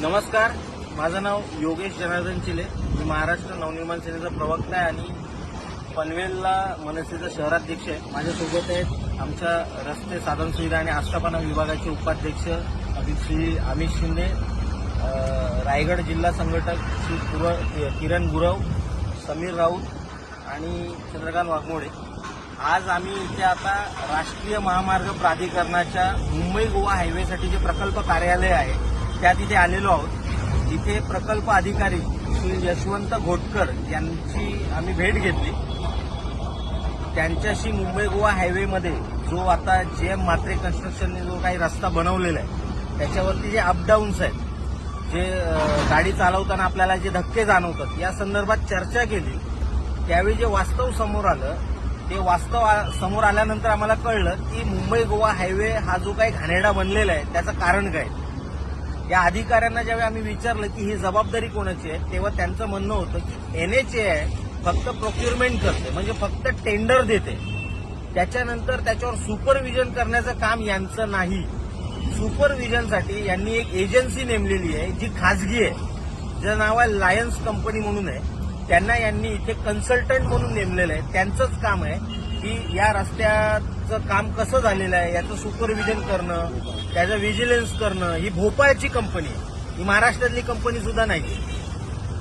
नमस्कार माझं नाव योगेश जनार्दन चिले. मी महाराष्ट्र नवनिर्माण सेनेचा प्रवक्ता आहे आणि पनवेलला मनसेचा शहराध्यक्ष आहे. माझ्यासोबत आहेत आमच्या रस्ते साधन सुविधा आणि आस्थापना विभागाचे उपाध्यक्ष श्री अमित शिंदे रायगड जिल्हा संघटक श्री पुर किरण गुरव समीर राऊत आणि चंद्रकांत वाघमोडे. आज आम्ही इथे आता राष्ट्रीय महामार्ग प्राधिकरणाच्या मुंबई गोवा हायवेसाठी जे प्रकल्प कार्यालय आहे. त्या तिथे आलेलो आहोत. तिथे प्रकल्प अधिकारी श्री यशवंत घोटकर यांची आम्ही भेट घेतली. त्यांच्याशी मुंबई गोवा हायवेमध्ये जो आता जे एम मात्रे कन्स्ट्रक्शनने जो काही रस्ता बनवलेला आहे त्याच्यावरती जे अपडाऊन्स आहेत जे गाडी चालवताना आपल्याला जे धक्के जाणवतात या संदर्भात चर्चा केली. त्यावेळी जे वास्तव समोर आलं ते वास्तव आ- समोर आल्यानंतर आम्हाला कळलं की मुंबई गोवा हायवे हा जो काही घाणेरडा बनलेला आहे त्याचं कारण काय? या अधिकाऱ्यांना ज्यावेळी आम्ही विचारलं की ही जबाबदारी कोणाची आहे तेव्हा त्यांचं म्हणणं होतं की एनएचए आहे फक्त प्रोक्युरमेंट करते म्हणजे फक्त टेंडर देते. त्याच्यानंतर त्याच्यावर सुपरविजन करण्याचं काम यांचं नाही. सुपरविजनसाठी यांनी एक एजन्सी नेमलेली आहे जी खाजगी आहे. ज्या नाव आहे लायन्स कंपनी म्हणून आहे. त्यांना यांनी इथे कन्सल्टंट म्हणून नेमलेलं आहे. त्यांचंच काम आहे की या रस्त्यात रस्त्याचं काम कसं झालेलं आहे याचं सुपरविजन करणं त्याचं व्हिजिलन्स करणं ही भोपाळची कंपनी ही महाराष्ट्रातली कंपनी सुद्धा नाही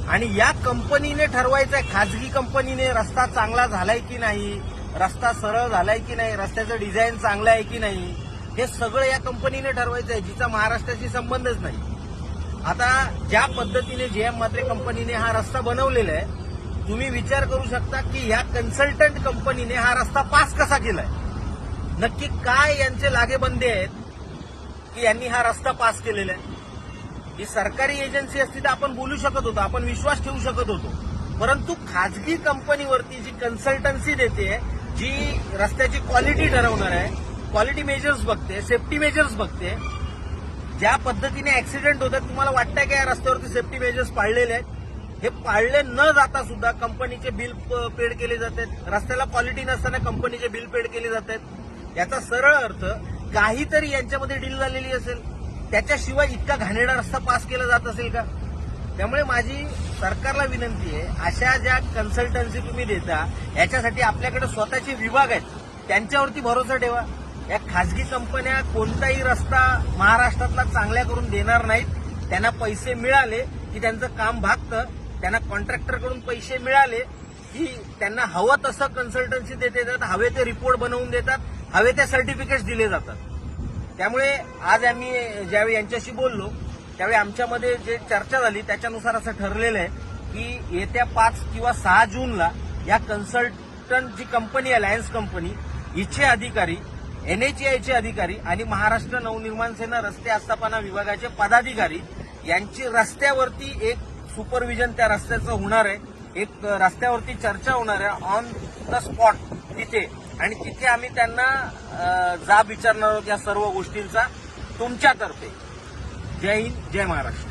आणि या कंपनीने ठरवायचं आहे खाजगी कंपनीने रस्ता चांगला झालाय की नाही रस्ता सरळ झालाय की नाही रस्त्याचं डिझाईन चांगलं आहे की नाही हे सगळं या कंपनीने ठरवायचं आहे जिचा महाराष्ट्राशी संबंधच नाही. आता ज्या पद्धतीने जे एम मात्रे कंपनीने हा रस्ता बनवलेला आहे तुम्ही विचार करू शकता की ह्या कन्सल्टंट कंपनीने हा रस्ता पास कसा केलाय? नक्की काय यांचे लागेबंदे आहेत की यांनी हा रस्ता पास केलेला आहे? ही सरकारी एजन्सी असती तर आपण बोलू शकत होतो आपण विश्वास ठेवू शकत होतो. परंतु खाजगी कंपनीवरती जी कन्सल्टन्सी देते जी रस्त्याची क्वालिटी ठरवणार आहे क्वालिटी मेजर्स बघते सेफ्टी मेजर्स बघते ज्या पद्धतीने ऍक्सिडेंट होतात तुम्हाला वाटतंय का या रस्त्यावरती सेफ्टी मेजर्स पाळलेले आहेत? हे पाळले न जाता सुद्धा कंपनीचे बिल प- पेड केले जातात. रस्त्याला क्वालिटी नसताना कंपनीचे बिल पेड केले जातात. याचा सरळ अर्थ काहीतरी यांच्यामध्ये डील झालेली असेल. त्याच्याशिवाय इतका घाणेरडा रस्ता पास केला जात असेल का? त्यामुळे माझी सरकारला विनंती आहे अशा ज्या कन्सल्टन्सी तुम्ही देता याच्यासाठी आपल्याकडे स्वतःचे विभाग आहेत. त्यांच्यावरती भरोसा ठेवा. या खासगी कंपन्या कोणताही रस्ता महाराष्ट्रातला चांगल्या करून देणार नाहीत. त्यांना पैसे मिळाले की त्यांचं काम भागतं. त्यांना कॉन्ट्रॅक्टरकडून पैसे मिळाले की त्यांना हवं तसं कन्सल्टन्सी देते देतात हवे ते रिपोर्ट बनवून देतात. हवे त्या सर्टिफिकेट्स दिले जातात. त्यामुळे आज आम्ही ज्यावेळी यांच्याशी बोललो त्यावेळी आमच्यामध्ये जे चर्चा झाली त्याच्यानुसार असं ठरलेलं आहे की येत्या पाच किंवा सहा जूनला या कन्सल्टंट जी कंपनी आहे लायन्स कंपनी हिचे अधिकारी एनएचएआयचे अधिकारी आणि महाराष्ट्र नवनिर्माण सेना रस्ते आस्थापना विभागाचे पदाधिकारी यांची रस्त्यावरती एक सुपरविजन त्या रस्त्याचं होणार आहे. एक रस्त्यावरती चर्चा होणार आहे ऑन द स्पॉट तिथे. आणि तिथे आम्ही त्यांना जाब विचारणार आहोत या सर्व गोष्टींचा तुमच्यातर्फे. जय हिंद जय महाराष्ट्र.